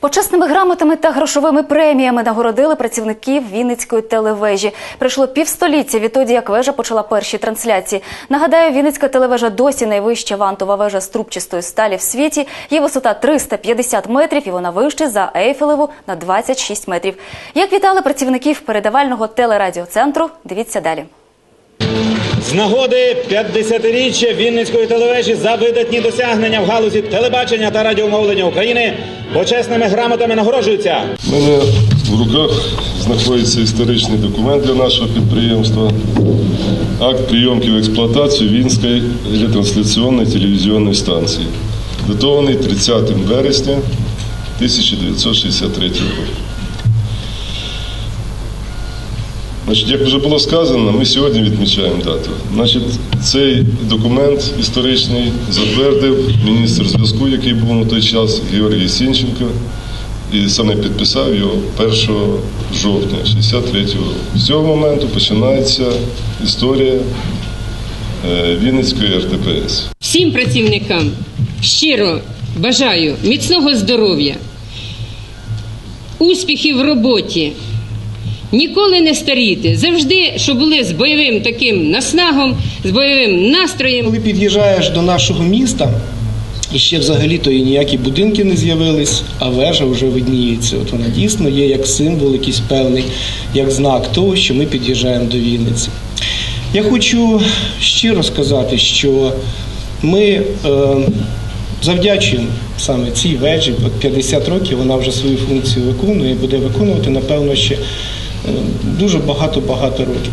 Почесними грамотами та грошовими преміями нагородили працівників Вінницької телевежі. Пройшло півстоліття відтоді, як вежа почала перші трансляції. Нагадаю, Вінницька телевежа досі найвища вантова вежа з трубчастої сталі в світі. Її висота 350 метрів і вона вища за Ейфелеву на 26 метрів. Як вітали працівників передавального телерадіоцентру, дивіться далі. З нагоди 50-річчя Вінницької телевежі за видатні досягнення в галузі телебачення та радіомовлення України почесними грамотами нагороджуються. У мене в руках знаходиться історичний документ для нашого підприємства. Акт прийомки в експлуатацію Вінської ретрансляційної телевізійної станції, датований 30 вересня 1963 року. Значить, як вже було сказано, ми сьогодні відмічаємо дату. Значить, цей документ історичний затвердив міністр зв'язку, який був на той час, Георгій Сінченко, і саме підписав його 1 жовтня 63 року. З цього моменту починається історія е, Вінницької РТПС. Всім працівникам щиро бажаю міцного здоров'я, успіхів в роботі, ніколи не старіти, завжди, щоб були з бойовим таким наснагом, з бойовим настроєм. Коли під'їжджаєш до нашого міста, і ще взагалі-то і ніякі будинки не з'явились, а вежа вже видніється. От вона дійсно є як символ, якийсь певний, як знак того, що ми під'їжджаємо до Вінниці. Я хочу щиро сказати, що ми е, завдячуємо саме цій вежі. От 50 років вона вже свою функцію виконує і буде виконувати, напевно, ще дуже багато-багато років.